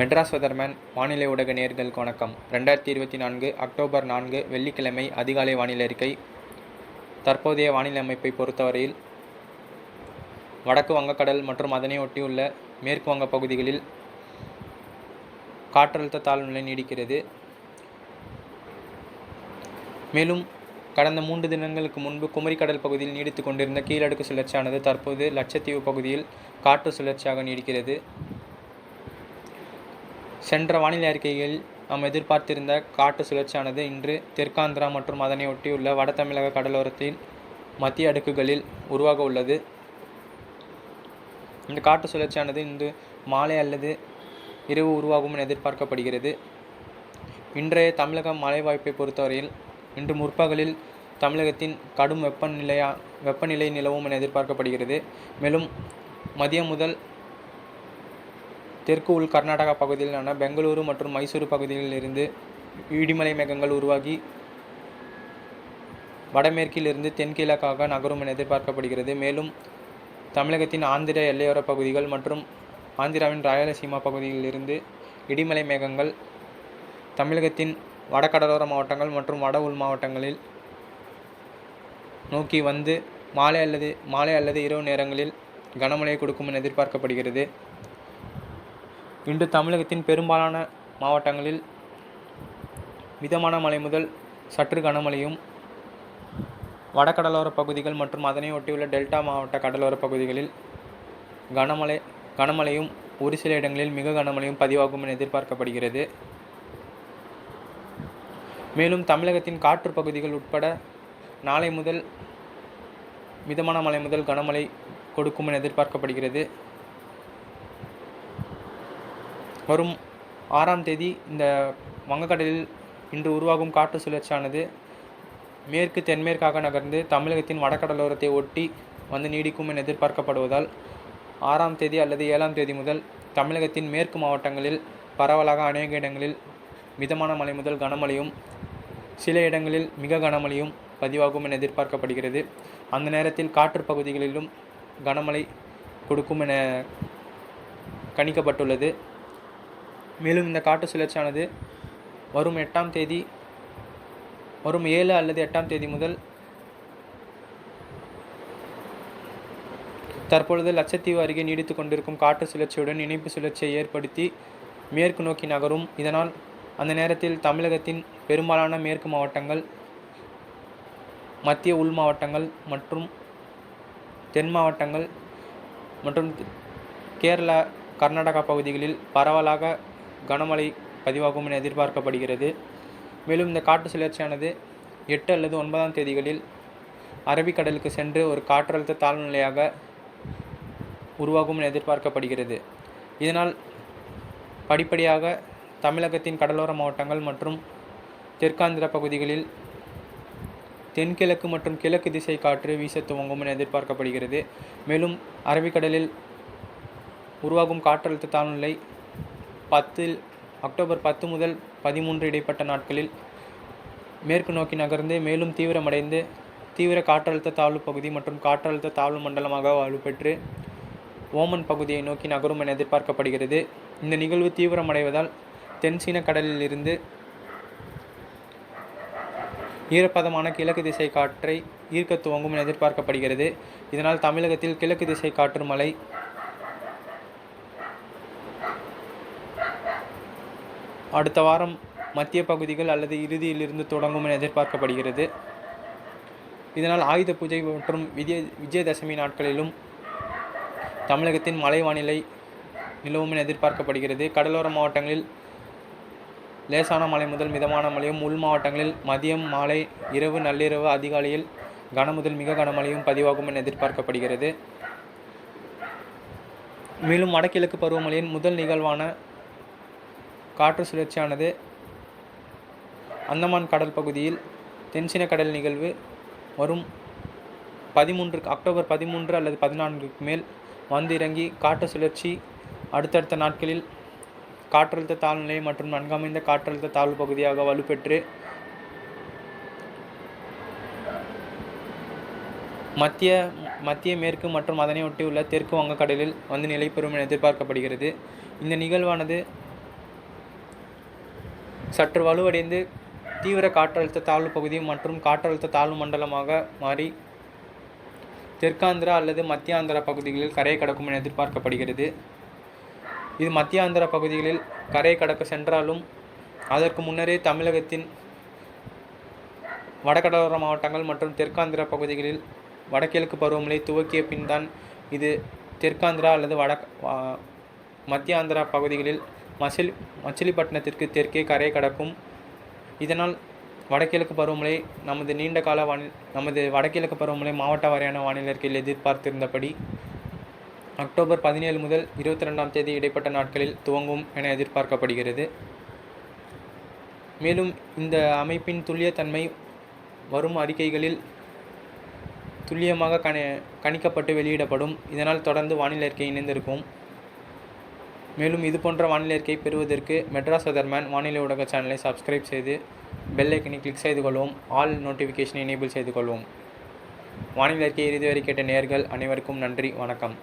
Madras weatherman வானிலை ஊடக நேர்களுக்கு வணக்கம். ரெண்டாயிரத்தி இருபத்தி நான்கு அக்டோபர் நான்கு வெள்ளிக்கிழமை அதிகாலை வானிலை அறிக்கை. தற்போதைய வானிலை அமைப்பை பொறுத்தவரையில் வடக்கு வங்கக்கடல் மற்றும் அதனை ஒட்டியுள்ள மேற்கு வங்க பகுதிகளில் காற்றழுத்த தாழ்வு நிலை நீடிக்கிறது. மேலும் கடந்த மூன்று தினங்களுக்கு முன்பு குமரிக்கடல் பகுதியில் நீடித்து கொண்டிருந்த கீழடுக்கு சுழற்சியானது தற்போது லட்சத்தீவு பகுதியில் காற்று சுழற்சியாக நீடிக்கிறது. சென்ற வானிலை அறிக்கையில் நாம் எதிர்பார்த்திருந்த காற்று சுழற்சியானது இன்று தெற்காந்திரா மற்றும் அதனை ஒட்டியுள்ள வட தமிழக கடலோரத்தில் மத்திய அடுக்குகளில் உருவாக உள்ளது. இந்த காற்று சுழற்சியானது இன்று மாலை அல்லது இரவு உருவாகும் என எதிர்பார்க்கப்படுகிறது. இன்றைய தமிழக மழை வாய்ப்பை பொறுத்தவரையில் இன்று முற்பகலில் தமிழகத்தின் கடும் வெப்பநிலையா வெப்பநிலை நிலவும் என எதிர்பார்க்கப்படுகிறது. மேலும் மதியம் முதல் தெற்கு உள் கர்நாடகா பகுதியிலான பெங்களூரு மற்றும் மைசூரு பகுதிகளில் இருந்து இடிமலை மேகங்கள் உருவாகி வடமேற்கிலிருந்து தென்கிழக்காக நகரும் என எதிர்பார்க்கப்படுகிறது. மேலும் தமிழகத்தின் ஆந்திர எல்லையோர பகுதிகள் மற்றும் ஆந்திராவின் ராயலசீமா பகுதிகளிலிருந்து இடிமலை மேகங்கள் தமிழகத்தின் வடகடலோர மாவட்டங்கள் மற்றும் வட உள் மாவட்டங்களில் நோக்கி வந்து மாலை அல்லது மாலை அல்லது இரவு நேரங்களில் கனமழை கொடுக்கும் என எதிர்பார்க்கப்படுகிறது. இன்று தமிழகத்தின் பெரும்பாலான மாவட்டங்களில் மிதமான மழை முதல் சற்று கனமழையும் வடகடலோர பகுதிகள் மற்றும் அதனை ஒட்டியுள்ள டெல்டா மாவட்ட கடலோர பகுதிகளில் கனமழை கனமழையும் ஒரு சில இடங்களில் மிக கனமழையும் பதிவாகும் என எதிர்பார்க்கப்படுகிறது. மேலும் தமிழகத்தின் காற்று பகுதிகள் உட்பட நாளை முதல் மிதமான மழை முதல் கனமழை கொடுக்கும் என எதிர்பார்க்கப்படுகிறது. வரும் ஆறாம் தேதி இந்த வங்கக்கடலில் இன்று உருவாகும் காற்று சுழற்சியானது மேற்கு தென்மேற்காக நகர்ந்து தமிழகத்தின் வடகடலோரத்தை ஒட்டி வந்து நீடிக்கும் என எதிர்பார்க்கப்படுவதால் ஆறாம் தேதி அல்லது ஏழாம் தேதி முதல் தமிழகத்தின் மேற்கு மாவட்டங்களில் பரவலாக அநேக இடங்களில் மிதமான மழை முதல் கனமழையும் சில இடங்களில் மிக கனமழையும் பதிவாகும் என எதிர்பார்க்கப்படுகிறது. அந்த நேரத்தில் காற்று பகுதிகளிலும் கனமழை கொடுக்கும் என கணிக்கப்பட்டுள்ளது. மேலும் இந்த காட்டு சுழற்சியானது வரும் எட்டாம் தேதி வரும் ஏழு அல்லது எட்டாம் தேதி முதல் தற்பொழுது லட்சத்தீவு அருகே நீடித்து கொண்டிருக்கும் காற்று சுழற்சியுடன் இணைப்பு சுழற்சியை ஏற்படுத்தி மேற்கு நோக்கி நகரும். இதனால் அந்த நேரத்தில் தமிழகத்தின் பெரும்பாலான மேற்கு மாவட்டங்கள் மத்திய உள் மாவட்டங்கள் மற்றும் தென் மாவட்டங்கள் மற்றும் கேரளா கர்நாடகா பகுதிகளில் பரவலாக கனமழை பதிவாகும் என எதிர்பார்க்கப்படுகிறது. மேலும் இந்த காற்று சுழற்சியானது எட்டு அல்லது ஒன்பதாம் தேதிகளில் அரபிக்கடலுக்கு சென்று ஒரு காற்றழுத்த தாழ்வு நிலையாக உருவாகும் என எதிர்பார்க்கப்படுகிறது. இதனால் படிப்படியாக தமிழகத்தின் கடலோர மாவட்டங்கள் மற்றும் தெற்காந்திர பகுதிகளில் தென்கிழக்கு மற்றும் கிழக்கு திசை காற்று வீச துவங்கும் என எதிர்பார்க்கப்படுகிறது. மேலும் அரபிக்கடலில் உருவாகும் காற்றழுத்த தாழ்நிலை பத்தில் அக்டோபர் பத்து முதல் பதிமூன்று இடைப்பட்ட நாட்களில் மேற்கு நோக்கி நகர்ந்து மேலும் தீவிரமடைந்து தீவிர காற்றழுத்த தாழ்வு பகுதி மற்றும் காற்றழுத்த தாழ்வு மண்டலமாக வலுப்பெற்று ஓமன் பகுதியை நோக்கி நகரும் என எதிர்பார்க்கப்படுகிறது. இந்த நிகழ்வு தீவிரமடைவதால் தென்சீன கடலில் இருந்து ஈரப்பதமான கிழக்கு திசை காற்றை ஈர்க்க துவங்கும் என எதிர்பார்க்கப்படுகிறது. இதனால் தமிழகத்தில் கிழக்கு திசை காற்று மழை அடுத்த வாரம் மத்திய பகுதிகள் அல்லது இறுதியிலிருந்து தொடங்கும் என எதிர்பார்க்கப்படுகிறது. இதனால் ஆயுத பூஜை மற்றும் விஜய விஜயதசமி நாட்களிலும் தமிழகத்தின் மழை வானிலை நிலவும் என எதிர்பார்க்கப்படுகிறது. கடலோர மாவட்டங்களில் லேசான மழை முதல் மிதமான மழையும் உள் மாவட்டங்களில் மதியம் மாலை இரவு நள்ளிரவு அதிகாலையில் கன முதல் மிக கனமழையும் பதிவாகும் என எதிர்பார்க்கப்படுகிறது. மேலும் வடகிழக்கு பருவமழையின் முதல் நிகழ்வான காற்று சுழற்சியானது அந்தமான் கடல் பகுதியில் தென்சின கடல் நிகழ்வு வரும் பதிமூன்று அக்டோபர் பதிமூன்று அல்லது பதினான்குக்கு மேல் வந்து இறங்கி காற்று சுழற்சி அடுத்தடுத்த நாட்களில் காற்றழுத்த தாழ்நிலை மற்றும் நன்கமைந்த காற்றழுத்த தாழ்வு பகுதியாக வலுப்பெற்று மத்திய மத்திய மேற்கு மற்றும் அதனை ஒட்டியுள்ள தெற்கு வங்கக்கடலில் வந்து நிலை பெறும் என எதிர்பார்க்கப்படுகிறது. இந்த நிகழ்வானது சற்று வலுவடைந்து தீவிர காற்றழுத்த தாழ்வு பகுதி மற்றும் காற்றழுத்த தாழ்வு மண்டலமாக மாறி தெற்காந்திரா அல்லது மத்தியாந்திரா பகுதிகளில் கரையை கடக்கும் என எதிர்பார்க்கப்படுகிறது. இது மத்தியாந்திரா பகுதிகளில் கரையை கடக்க சென்றாலும் அதற்கு முன்னரே தமிழகத்தின் வடகடலோர மாவட்டங்கள் மற்றும் தெற்காந்திரா பகுதிகளில் வடகிழக்கு பருவமழை துவக்கிய பின் தான் இது தெற்காந்திரா அல்லது வட மத்தியாந்திரா பகுதிகளில் மசிலி மச்சிலிப்பட்டினத்திற்கு தெற்கே கரை கடக்கும். இதனால் வடகிழக்கு பருவமழை நமது நீண்ட கால வானி நமது வடகிழக்கு பருவமழை மாவட்ட வாரியான வானிலை எதிர்பார்த்திருந்தபடி அக்டோபர் பதினேழு முதல் இருபத்தி ரெண்டாம் தேதி இடைப்பட்ட நாட்களில் துவங்கும் என எதிர்பார்க்கப்படுகிறது. மேலும் இந்த அமைப்பின் துல்லியத்தன்மை வரும் அறிக்கைகளில் துல்லியமாக கணி கணிக்கப்பட்டு வெளியிடப்படும். இதனால் தொடர்ந்து வானிலை அறிக்கை இணைந்திருக்கும். மேலும் இது போன்ற வானிலை அறிக்கை பெறுவதற்கு மெட்ராஸ் வெதர்மேன் வானிலை ஊடக சேனலை சப்ஸ்கிரைப் செய்து பெல் ஐக்கனை கிளிக் செய்து கொள்ளவும் ஆல் நோட்டிஃபிகேஷனை எனேபிள் செய்து கொள்ளவும் வானிலை அறிக்கை இறுதி வரை கேட்ட நேர்கள் அனைவருக்கும் நன்றி. வணக்கம்.